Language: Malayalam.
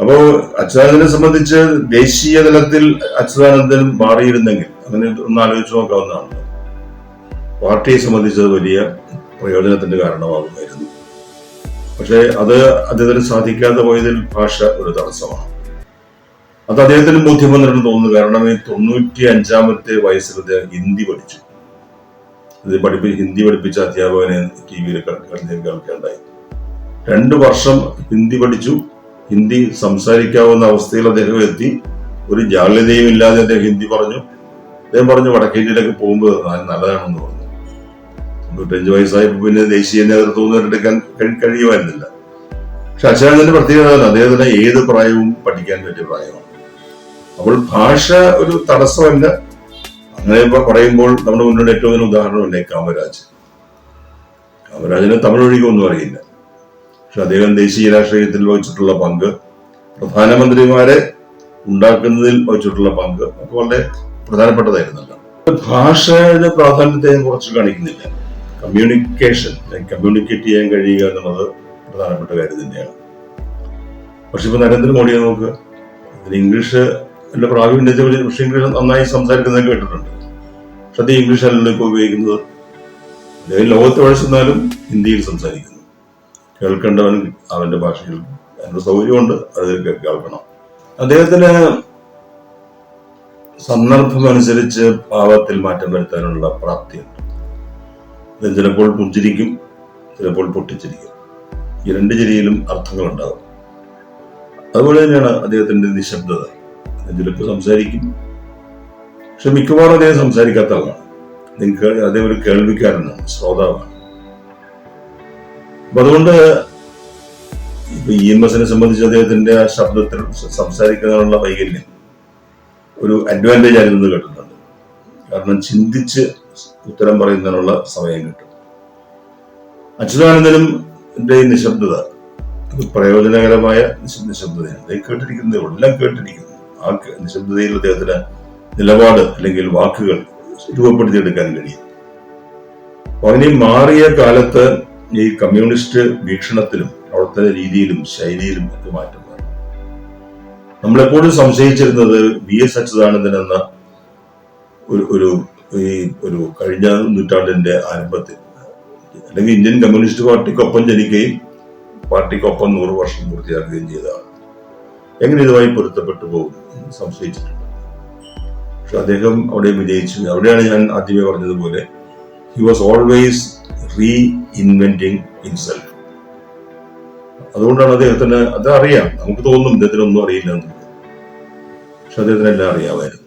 അപ്പോ അച്യുതാനന്ദനെ സംബന്ധിച്ച് ദേശീയ തലത്തിൽ അച്യുതാനന്ദൻ മാറിയിരുന്നെങ്കിൽ അങ്ങനെ ഒന്ന് ആലോചിച്ച് നോക്കാവുന്നതാണ്. പാർട്ടിയെ സംബന്ധിച്ച് വലിയ പ്രയോജനത്തിന്റെ കാരണമാകുമായിരുന്നു. പക്ഷെ അത് അദ്ദേഹത്തിന് സാധിക്കാതെ പോയതിൽ ഭാഷ ഒരു തടസ്സമാണ്. അത് അദ്ദേഹത്തിന് ബോധ്യം വന്നിട്ടുണ്ടെന്ന് തോന്നുന്നു. കാരണം ഈ തൊണ്ണൂറ്റി അഞ്ചാമത്തെ വയസ്സിൽ അദ്ദേഹം ഹിന്ദി പഠിച്ചു. ഇത് പഠിപ്പി ഹിന്ദി പഠിപ്പിച്ച അധ്യാപകനെ ടി വിയിൽ കേൾക്കേണ്ടായി. രണ്ടു വർഷം ഹിന്ദി പഠിച്ചു. ഹിന്ദി സംസാരിക്കാവുന്ന അവസ്ഥയിൽ അദ്ദേഹം എത്തി. ഒരു ജാള്യതയും ഇല്ലാതെ അദ്ദേഹം ഹിന്ദി പറഞ്ഞു. അദ്ദേഹം പറഞ്ഞു വടക്കേ ഇന്ത്യയിലേക്ക് പോകുമ്പോൾ നല്ലതാണെന്ന് പറഞ്ഞു. തൊണ്ണൂറ്റഞ്ച് വയസ്സായപ്പോൾ പിന്നെ ദേശീയ നേതൃത്വം കഴി- കഴിയുമായിരുന്നില്ല. പക്ഷെ അച്യുതാനന്ദന്റെ പ്രത്യേകത അദ്ദേഹത്തിന് ഏത് പ്രായവും പഠിക്കാൻ പറ്റിയ പ്രായമാണ്. അപ്പോൾ ഭാഷ ഒരു തടസ്സമല്ല. അങ്ങനെ ഇപ്പൊ പറയുമ്പോൾ നമ്മുടെ മുന്നോട്ട് ഏറ്റവും വലിയ ഉദാഹരണമല്ലേ കാമരാജ്. കാമരാജിന് തമിഴ് ഒഴികെ അറിയില്ല. പക്ഷെ അദ്ദേഹം ദേശീയ രാഷ്ട്രീയത്തിൽ വഹിച്ചിട്ടുള്ള പങ്ക് പ്രധാനമന്ത്രിമാരെ ഉണ്ടാക്കുന്നതിൽ വഹിച്ചിട്ടുള്ള പങ്ക് ഒക്കെ വളരെ പ്രധാനപ്പെട്ടതായിരുന്നല്ലോ. ഭാഷയുടെ പ്രാധാന്യത്തെ കുറച്ച് കാണിക്കുന്നില്ല. കമ്മ്യൂണിക്കേഷൻ കമ്മ്യൂണിക്കേറ്റ് ചെയ്യാൻ കഴിയുക എന്നുള്ളത് പ്രധാനപ്പെട്ട കാര്യം തന്നെയാണ്. പക്ഷെ ഇപ്പൊ നരേന്ദ്രമോദിയെ നോക്ക് ഇംഗ്ലീഷ് എന്റെ പ്രാവീണ്യത്തെ വെച്ച് പക്ഷെ ഇംഗ്ലീഷ് നന്നായി സംസാരിക്കുന്നത് കേട്ടിട്ടുണ്ട്. പക്ഷെ അത് ഇംഗ്ലീഷ് അല്ലല്ലോ ഇപ്പൊ ഉപയോഗിക്കുന്നത്. ലോകത്ത് ലോകത്ത് വഴച്ചെന്നാലും ഹിന്ദിയിൽ സംസാരിക്കുന്നു. കേൾക്കേണ്ടവൻ അവന്റെ ഭാഷയിൽ അതിന്റെ സൗകര്യമുണ്ട് അത് കേൾക്കണം. അദ്ദേഹത്തിന് സന്ദർഭം അനുസരിച്ച് ഭാവത്തിൽ മാറ്റം വരുത്താനുള്ള പ്രാപ്തിയുണ്ട് അദ്ദേഹം ചിലപ്പോൾ പുഞ്ചിരിക്കും ചിലപ്പോൾ പൊട്ടിച്ചിരിക്കും. ഈ രണ്ട് ചിരിയിലും അർത്ഥങ്ങളുണ്ടാകും. അതുപോലെ തന്നെയാണ് അദ്ദേഹത്തിന്റെ നിശബ്ദത. ചിലപ്പോൾ സംസാരിക്കും. പക്ഷെ മിക്കവാറും അദ്ദേഹം സംസാരിക്കാത്ത ആളാണ്. നിങ്ങൾക്ക് അദ്ദേഹം ഒരു കേൾവിക്കാരനാണ് ശ്രോതാവാണ്. അപ്പൊ അതുകൊണ്ട് ഇ എം എസിനെ സംബന്ധിച്ച് അദ്ദേഹത്തിന്റെ ആ ശബ്ദത്തിൽ സംസാരിക്കുന്നതിനുള്ള വൈകല്യം ഒരു അഡ്വാന്റേജ് ആയിരുന്നു കേട്ടിട്ടുണ്ട്. കാരണം ചിന്തിച്ച് ഉത്തരം പറയുന്നതിനുള്ള സമയം കിട്ടും. അച്യുതാനന്ദനും എന്റെ നിശബ്ദത അത് പ്രയോജനകരമായ നിശ- നിശബ്ദതയാണ്. അദ്ദേഹം കേട്ടിരിക്കുന്നത് എല്ലാം കേട്ടിരിക്കുന്നു. ആ നിശബ്ദതയിൽ അദ്ദേഹത്തിന് നിലപാട് അല്ലെങ്കിൽ വാക്കുകൾ രൂപപ്പെടുത്തിയെടുക്കാൻ കഴിയും. അപ്പൊ അങ്ങനെ മാറിയ കാലത്ത് ഈ കമ്മ്യൂണിസ്റ്റ് വീക്ഷണത്തിലും പ്രവർത്തന രീതിയിലും ശൈലിയിലും ഒക്കെ മാറ്റം വരും നമ്മളെപ്പോഴും സംശയിച്ചിരുന്നത് വി എസ് അച്യുതാനന്ദൻ എന്ന ഒരു ഒരു ഈ ഒരു കഴിഞ്ഞ നൂറ്റാണ്ടിന്റെ ആരംഭത്തിൽ. അല്ലെങ്കിൽ ഇന്ത്യൻ കമ്മ്യൂണിസ്റ്റ് പാർട്ടിക്കൊപ്പം ജനിക്കുകയും പാർട്ടിക്കൊപ്പം നൂറ് വർഷം പൂർത്തിയാക്കുകയും ചെയ്തതാണ്. എങ്ങനെ ഇതുമായി പൊരുത്തപ്പെട്ടു പോകും എന്ന് സംശയിച്ചിട്ടുണ്ട്. പക്ഷെ അദ്ദേഹം അവിടെ വിജയിച്ചു. അവിടെയാണ് ഞാൻ ആദ്യമേ പറഞ്ഞതുപോലെ he was always reinventing himself അതുകൊണ്ടാണ് അദ്ദേഹത്തിന് അത് അറിയാം നമുക്ക് തോന്നും അദ്ദേഹത്തിന് ഒന്നും അറിയില്ല എന്ന് പക്ഷെ അദ്ദേഹത്തിന് എല്ലാം അറിയാമായിരുന്നു.